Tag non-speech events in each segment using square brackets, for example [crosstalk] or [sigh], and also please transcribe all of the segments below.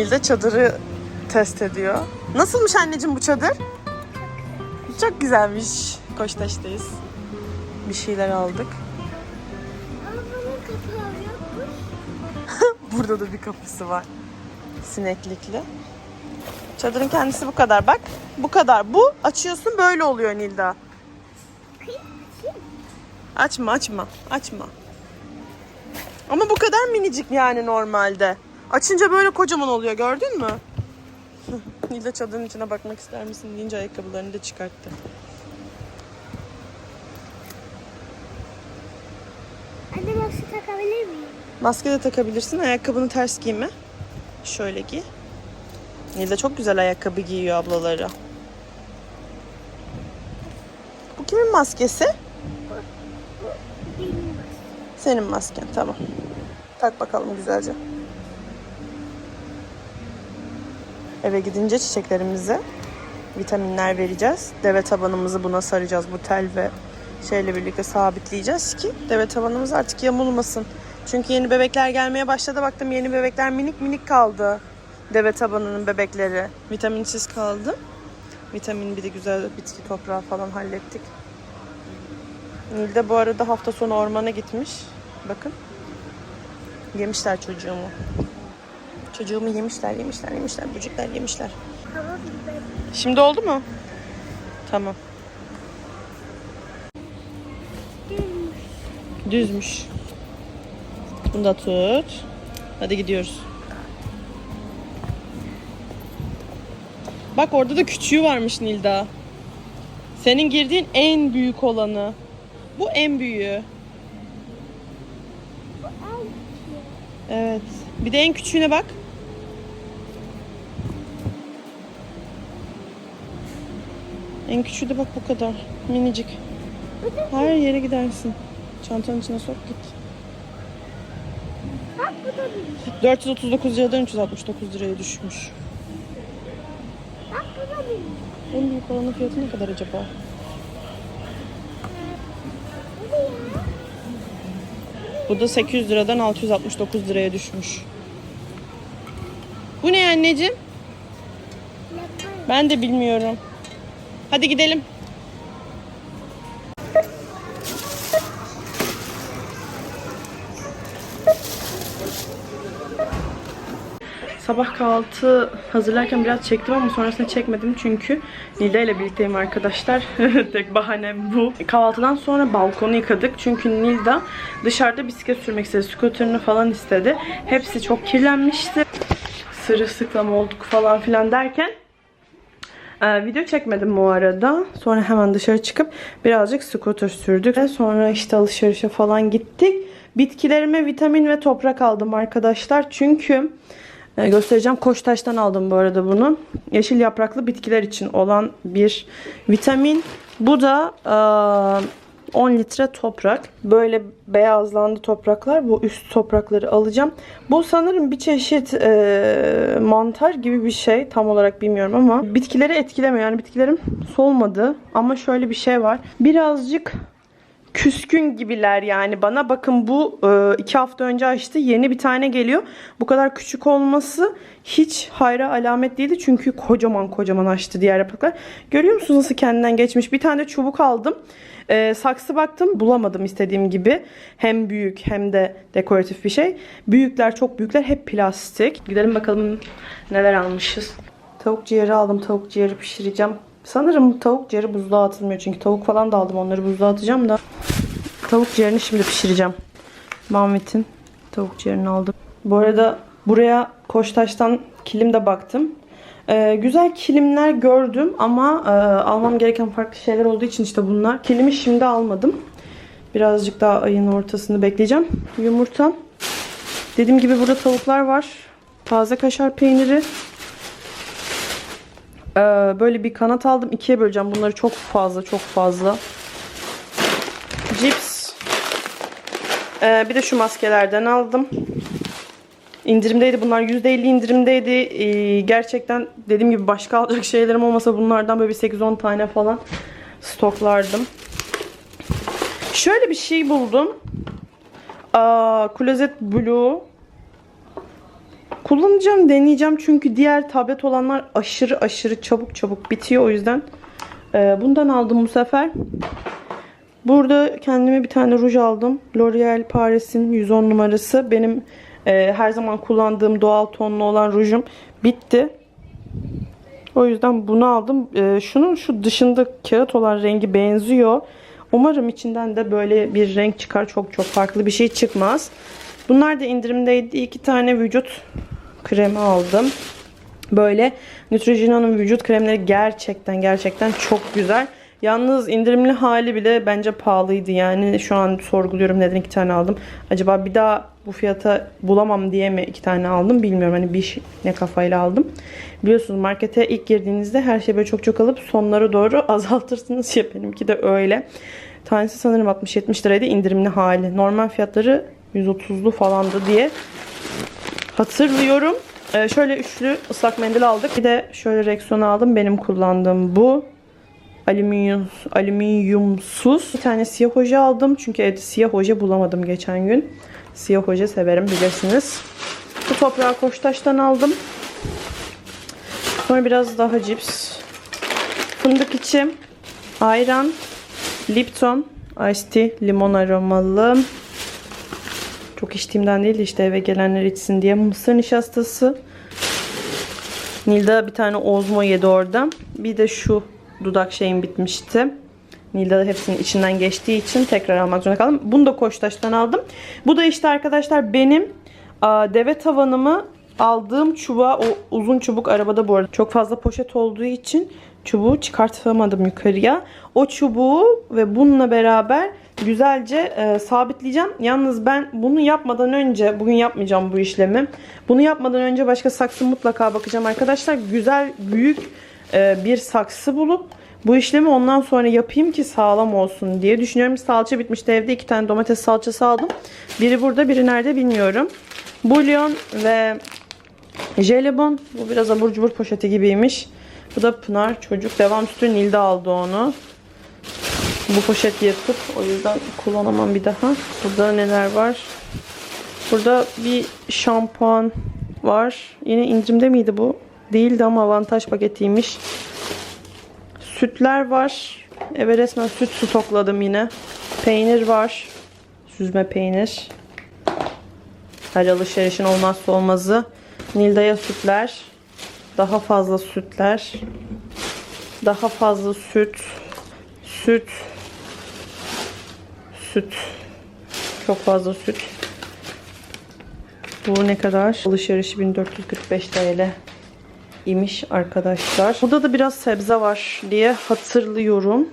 Nil de çadırı test ediyor. Nasılmış anneciğim bu çadır? Çok güzelmiş. Koçtaş'tayız. Bir şeyler aldık. Ama bunun kapağı yokmuş. [laughs] Burada da bir kapısı var. Sineklikli. Çadırın kendisi bu kadar bak. Bu kadar. Bu açıyorsun böyle oluyor Nilda. Açma açma açma. Ama bu kadar minicik yani normalde. Açınca böyle kocaman oluyor gördün mü? [laughs] Nilda çadırın içine bakmak ister misin deyince ayakkabılarını da çıkarttı. Anne maske takabilir miyim? Maske de takabilirsin. Ayakkabını ters giyme. Şöyle giy. Nilda çok güzel ayakkabı giyiyor ablaları. Bu kimin maskesi? Senin masken tamam. Tak bakalım güzelce. Eve gidince çiçeklerimize vitaminler vereceğiz. Deve tabanımızı buna saracağız. Bu tel ve şeyle birlikte sabitleyeceğiz ki deve tabanımız artık yamulmasın. Çünkü yeni bebekler gelmeye başladı. Baktım yeni bebekler minik minik kaldı. Deve tabanının bebekleri. Vitaminsiz kaldı. Vitamin bir de güzel bitki toprağı falan hallettik. Nilde bu arada hafta sonu ormana gitmiş. Bakın. Yemişler çocuğumu. Çocuğumu yemişler, yemişler, yemişler. Böcekler yemişler. Şimdi oldu mu? Tamam. Düzmüş. Bunu da tut. Hadi gidiyoruz. Bak orada da küçüğü varmış Nilda. Senin girdiğin en büyük olanı. Bu en büyüğü. Evet. Bir de en küçüğüne bak. En küçüğü de bak bu kadar. Minicik. Her yere gidersin. Çantanın içine sok git. Bak bu da benim. 439 liradan 369 liraya düşmüş. Bak bu da. En büyük olanın fiyatı ne kadar acaba? Bu da 800 liradan 669 liraya düşmüş. Bu ne anneciğim? Ben de bilmiyorum. Hadi gidelim. Sabah kahvaltı hazırlarken biraz çektim ama sonrasında çekmedim çünkü Nilda ile birlikteyim arkadaşlar. [laughs] Tek bahanem bu. Kahvaltıdan sonra balkonu yıkadık çünkü Nilda dışarıda bisiklet sürmek istedi. Scooter'ını falan istedi. Hepsi çok kirlenmişti. Sırılsıklam olduk falan filan derken ee, video çekmedim bu arada. Sonra hemen dışarı çıkıp birazcık scooter sürdük. Sonra işte alışverişe falan gittik. Bitkilerime vitamin ve toprak aldım arkadaşlar. Çünkü e, göstereceğim. Koçtaş'tan aldım bu arada bunu. Yeşil yapraklı bitkiler için olan bir vitamin. Bu da e, 10 litre toprak. Böyle beyazlandı topraklar. Bu üst toprakları alacağım. Bu sanırım bir çeşit e, mantar gibi bir şey. Tam olarak bilmiyorum ama bitkileri etkilemiyor. Yani bitkilerim solmadı. Ama şöyle bir şey var. Birazcık küskün gibiler yani bana. Bakın bu e, iki hafta önce açtı. Yeni bir tane geliyor. Bu kadar küçük olması hiç hayra alamet değildi. Çünkü kocaman kocaman açtı diğer yapraklar. Görüyor musunuz nasıl kendinden geçmiş? Bir tane çubuk aldım. E, saksı baktım bulamadım istediğim gibi. Hem büyük hem de dekoratif bir şey. Büyükler çok büyükler hep plastik. Gidelim bakalım neler almışız. Tavuk ciğeri aldım. Tavuk ciğeri pişireceğim. Sanırım tavuk ciğeri buzluğa atılmıyor. Çünkü tavuk falan da aldım. Onları buzluğa atacağım da. Tavuk ciğerini şimdi pişireceğim. Banvit'in tavuk ciğerini aldım. Bu arada buraya Koçtaş'tan kilim de baktım. Ee, güzel kilimler gördüm ama e, almam gereken farklı şeyler olduğu için işte bunlar. Kilimi şimdi almadım. Birazcık daha ayın ortasını bekleyeceğim. Yumurta. Dediğim gibi burada tavuklar var. Taze kaşar peyniri. Ee, böyle bir kanat aldım. ikiye böleceğim. Bunları çok fazla çok fazla. Cips. Ee, bir de şu maskelerden aldım. İndirimdeydi bunlar. %50 indirimdeydi. Ee, gerçekten dediğim gibi başka alacak şeylerim olmasa bunlardan böyle bir 8-10 tane falan stoklardım. Şöyle bir şey buldum. Aa, Closet Blue Kullanacağım, deneyeceğim çünkü diğer tablet olanlar aşırı aşırı çabuk çabuk bitiyor. O yüzden e, bundan aldım bu sefer. Burada kendime bir tane ruj aldım. L'Oreal Paris'in 110 numarası. Benim e, her zaman kullandığım doğal tonlu olan rujum bitti. O yüzden bunu aldım. E, şunun şu dışında kağıt olan rengi benziyor. Umarım içinden de böyle bir renk çıkar. Çok çok farklı bir şey çıkmaz. Bunlar da indirimdeydi. İki tane vücut kremi aldım. Böyle Neutrogena'nın vücut kremleri gerçekten gerçekten çok güzel. Yalnız indirimli hali bile bence pahalıydı yani. Şu an sorguluyorum neden iki tane aldım. Acaba bir daha bu fiyata bulamam diye mi iki tane aldım bilmiyorum. Hani bir şey- ne kafayla aldım. Biliyorsunuz markete ilk girdiğinizde her şeyi böyle çok çok alıp sonlara doğru [laughs] azaltırsınız ya benimki de öyle. Tanesi sanırım 60-70 liraydı indirimli hali. Normal fiyatları 130'lu falandı diye hatırlıyorum. Ee, şöyle üçlü ıslak mendil aldık. Bir de şöyle Rexona aldım. Benim kullandığım bu. Alüminyum, alüminyumsuz. Bir tane siyah hoca aldım. Çünkü evde siyah hoca bulamadım geçen gün. Siyah hoca severim bilirsiniz. Bu toprağı Koçtaş'tan aldım. Sonra biraz daha cips. Fındık içi. Ayran. Lipton. Ice tea. Limon aromalı. Çok içtiğimden değil de işte eve gelenler içsin diye. Mısır nişastası. Nilda bir tane ozmo yedi orada. Bir de şu dudak şeyim bitmişti. Nilda da hepsinin içinden geçtiği için tekrar almak zorunda kaldım. Bunu da Koçtaş'tan aldım. Bu da işte arkadaşlar benim deve tavanımı aldığım çubuğa o uzun çubuk arabada bu arada çok fazla poşet olduğu için çubuğu çıkartamadım yukarıya. O çubuğu ve bununla beraber güzelce e, sabitleyeceğim. Yalnız ben bunu yapmadan önce bugün yapmayacağım bu işlemi. Bunu yapmadan önce başka saksı mutlaka bakacağım arkadaşlar. Güzel büyük e, bir saksı bulup bu işlemi ondan sonra yapayım ki sağlam olsun diye düşünüyorum. Salça bitmişti evde. iki tane domates salçası aldım. Biri burada biri nerede bilmiyorum. Bulyon ve jelibon. Bu biraz abur cubur poşeti gibiymiş. Bu da Pınar çocuk. Devam sütü Nilde aldı onu. Bu poşet yırtık. O yüzden kullanamam bir daha. Burada neler var? Burada bir şampuan var. Yine indirimde miydi bu? Değildi ama avantaj paketiymiş. Sütler var. Eve resmen süt stokladım yine. Peynir var. Süzme peynir. Her alışverişin olmazsa olmazı. Nilda'ya sütler. Daha fazla sütler. Daha fazla süt. Süt. Süt. Çok fazla süt. Bu ne kadar? Alışverişi 1445 TL imiş arkadaşlar. Burada da biraz sebze var diye hatırlıyorum.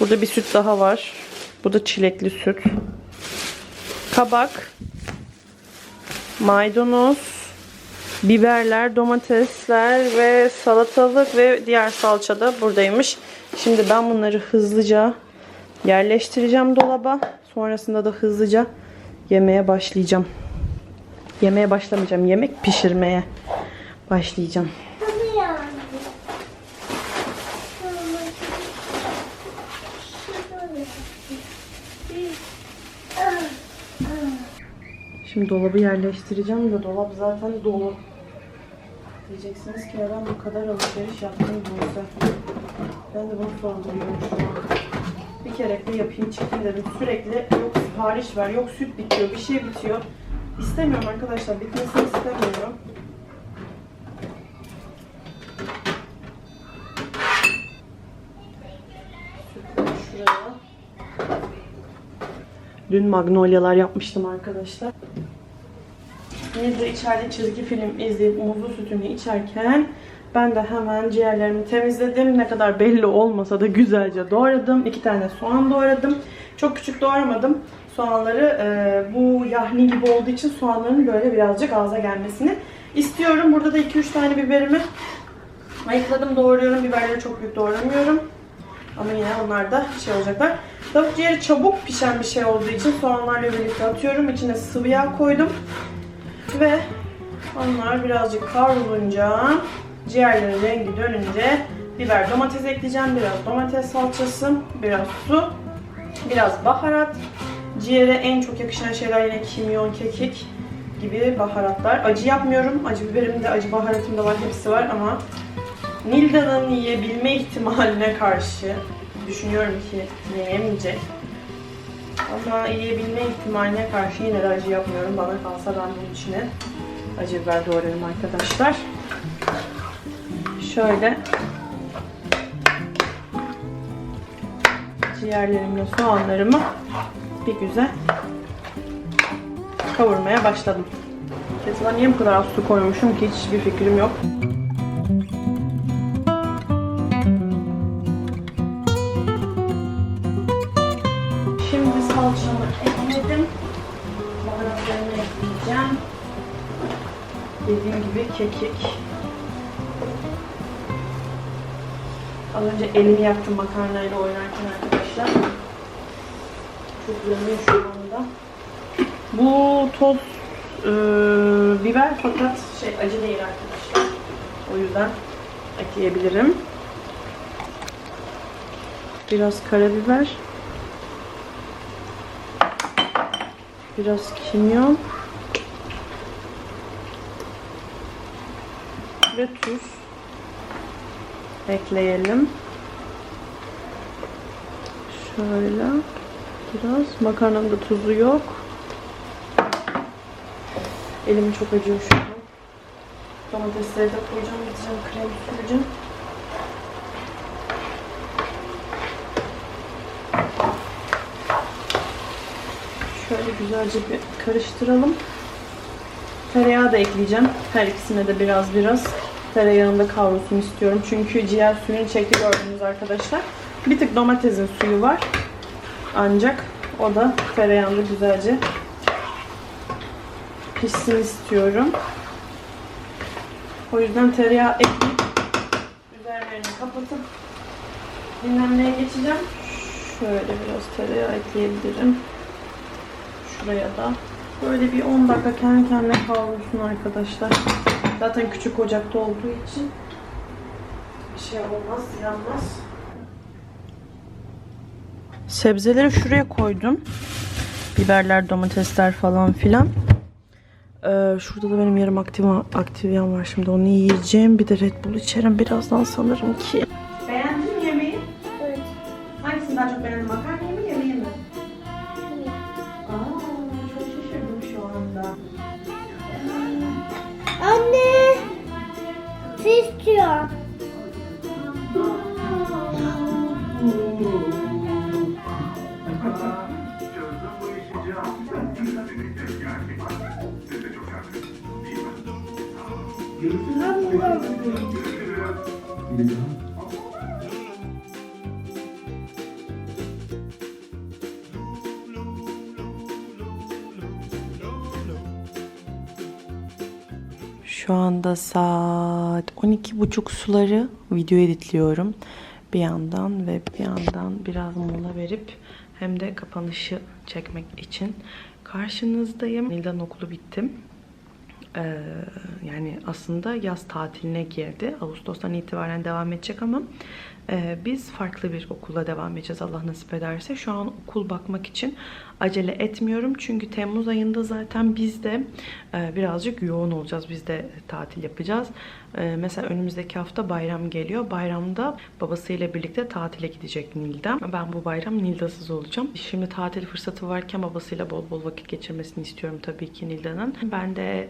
Burada bir süt daha var. Bu da çilekli süt. Kabak. Maydanoz. Biberler, domatesler ve salatalık ve diğer salça da buradaymış. Şimdi ben bunları hızlıca yerleştireceğim dolaba. Sonrasında da hızlıca yemeye başlayacağım. Yemeye başlamayacağım. Yemek pişirmeye başlayacağım. Şimdi dolabı yerleştireceğim ve dolap zaten dolu. Diyeceksiniz ki neden bu kadar alışveriş yaptın Buse? Ben de bunu sorguluyorum şu an. Bir kere de yapayım çıkayım dedim. Sürekli yok sipariş ver, yok süt bitiyor, bir şey bitiyor. İstemiyorum arkadaşlar, bitmesini istemiyorum. Dün magnolyalar yapmıştım arkadaşlar. De içeride çizgi film izleyip muzlu sütünü içerken ben de hemen ciğerlerimi temizledim. Ne kadar belli olmasa da güzelce doğradım. İki tane soğan doğradım. Çok küçük doğramadım. Soğanları e, bu yahni gibi olduğu için soğanların böyle birazcık ağza gelmesini istiyorum. Burada da 2-3 tane biberimi ayıkladım doğruyorum. Biberleri çok büyük doğramıyorum. Ama yine onlar da şey olacaklar. Tavuk ciğeri çabuk pişen bir şey olduğu için soğanlarla birlikte atıyorum. İçine sıvı yağ koydum. Ve onlar birazcık kavrulunca ciğerlerin rengi dönünce biber domates ekleyeceğim. Biraz domates salçası, biraz su, biraz baharat. Ciğere en çok yakışan şeyler yine kimyon, kekik gibi baharatlar. Acı yapmıyorum. Acı biberim de, acı baharatım da var, hepsi var ama Nilda'nın yiyebilme ihtimaline karşı düşünüyorum ki yiyemeyecek. Ama yiyebilme ihtimaline karşı yine de acı yapmıyorum. Bana kalsa ben bunun içine acı biber doğrarım arkadaşlar. Şöyle ciğerlerimle soğanlarımı bir güzel kavurmaya başladım. Kesinlikle niye bu kadar su koymuşum ki hiçbir fikrim yok. Kekik. Az önce elimi yaktım makarnayla oynarken arkadaşlar. Çok yanıyor şu anda. Bu toz e, biber fakat şey acı değil arkadaşlar. O yüzden ekleyebilirim. Biraz karabiber. Biraz kimyon. Ve tuz ekleyelim. Şöyle biraz. Makarnanın da tuzu yok. Elim çok acıyor şu an. Domatesleri de koyacağım. Gideceğim krem süreceğim. Şöyle güzelce bir karıştıralım. Tereyağı da ekleyeceğim. Her ikisine de biraz biraz tereyağında kavrulsun istiyorum. Çünkü ciğer suyunu çekti gördünüz arkadaşlar. Bir tık domatesin suyu var. Ancak o da tereyağında güzelce pişsin istiyorum. O yüzden tereyağı ekleyip üzerlerini kapatıp dinlenmeye geçeceğim. Şöyle biraz tereyağı ekleyebilirim. Şuraya da. Böyle bir 10 dakika kendi kendine kavrulsun arkadaşlar. Zaten küçük ocakta olduğu için bir şey olmaz, yanmaz. Sebzeleri şuraya koydum. Biberler, domatesler falan filan. Ee, şurada da benim yarım aktiva, aktiviyem var şimdi onu yiyeceğim. Bir de Red Bull içerim birazdan sanırım ki. Şu anda saat 12.30 suları video editliyorum. Bir yandan ve bir yandan biraz mola verip hem de kapanışı çekmek için karşınızdayım. Nildan okulu bittim. Ee, yani aslında yaz tatiline girdi. Ağustos'tan itibaren devam edecek ama e, biz farklı bir okula devam edeceğiz Allah nasip ederse. Şu an okul bakmak için acele etmiyorum. Çünkü Temmuz ayında zaten biz de e, birazcık yoğun olacağız. Biz de tatil yapacağız. E, mesela önümüzdeki hafta bayram geliyor. Bayramda babasıyla birlikte tatile gidecek Nilda. Ben bu bayram Nilda'sız olacağım. Şimdi tatil fırsatı varken babasıyla bol bol vakit geçirmesini istiyorum tabii ki Nilda'nın. Ben de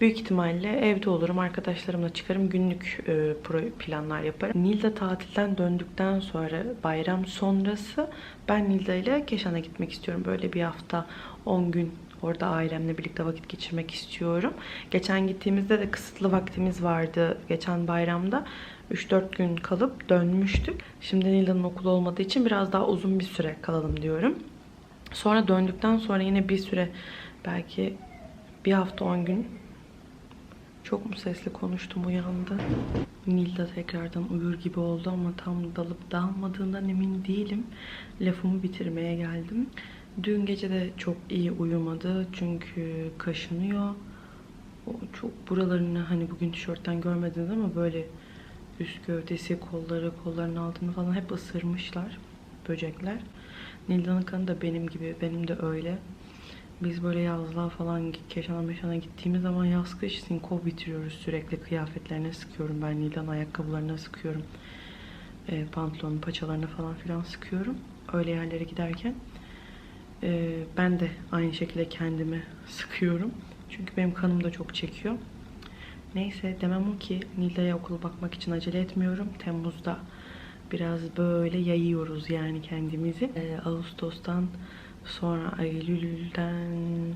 Büyük ihtimalle evde olurum. Arkadaşlarımla çıkarım. Günlük e, planlar yaparım. Nilda tatilden döndükten sonra bayram sonrası ben Nilda ile Keşan'a gitmek istiyorum. Böyle bir hafta 10 gün orada ailemle birlikte vakit geçirmek istiyorum. Geçen gittiğimizde de kısıtlı vaktimiz vardı. Geçen bayramda 3-4 gün kalıp dönmüştük. Şimdi Nilda'nın okulu olmadığı için biraz daha uzun bir süre kalalım diyorum. Sonra döndükten sonra yine bir süre belki bir hafta 10 gün çok mu sesli konuştum uyandı. Nilda tekrardan uyur gibi oldu ama tam dalıp dalmadığından emin değilim. Lafımı bitirmeye geldim. Dün gece de çok iyi uyumadı çünkü kaşınıyor. O çok buralarını hani bugün tişörtten görmediniz ama böyle üst gövdesi, kolları, kolların altını falan hep ısırmışlar böcekler. Nilda'nın kanı da benim gibi, benim de öyle. Biz böyle yazlığa falan Keşan'a Meşan'a gittiğimiz zaman yaz kış sinko bitiriyoruz sürekli. Kıyafetlerine sıkıyorum ben Nildan ayakkabılarına sıkıyorum. E, pantolonun paçalarına falan filan sıkıyorum öyle yerlere giderken. E, ben de aynı şekilde kendimi [laughs] sıkıyorum. Çünkü benim kanım da çok çekiyor. Neyse demem o ki Nilda'ya okula bakmak için acele etmiyorum. Temmuz'da biraz böyle yayıyoruz yani kendimizi. E, Ağustos'tan sonra Eylül'den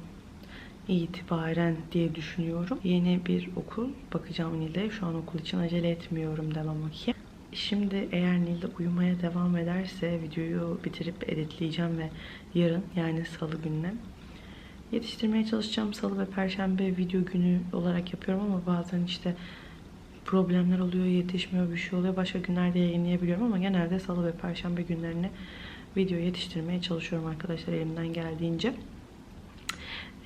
itibaren diye düşünüyorum. Yeni bir okul bakacağım Nil'de. Şu an okul için acele etmiyorum demem o ki. Şimdi eğer Nil'de uyumaya devam ederse videoyu bitirip editleyeceğim ve yarın yani salı gününe yetiştirmeye çalışacağım. Salı ve perşembe video günü olarak yapıyorum ama bazen işte problemler oluyor, yetişmiyor, bir şey oluyor. Başka günlerde yayınlayabiliyorum ama genelde salı ve perşembe günlerine video yetiştirmeye çalışıyorum arkadaşlar elimden geldiğince.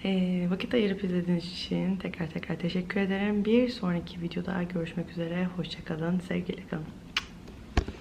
Ee, vakit ayırıp izlediğiniz için tekrar tekrar teşekkür ederim. Bir sonraki videoda görüşmek üzere. Hoşçakalın, sevgiyle kalın.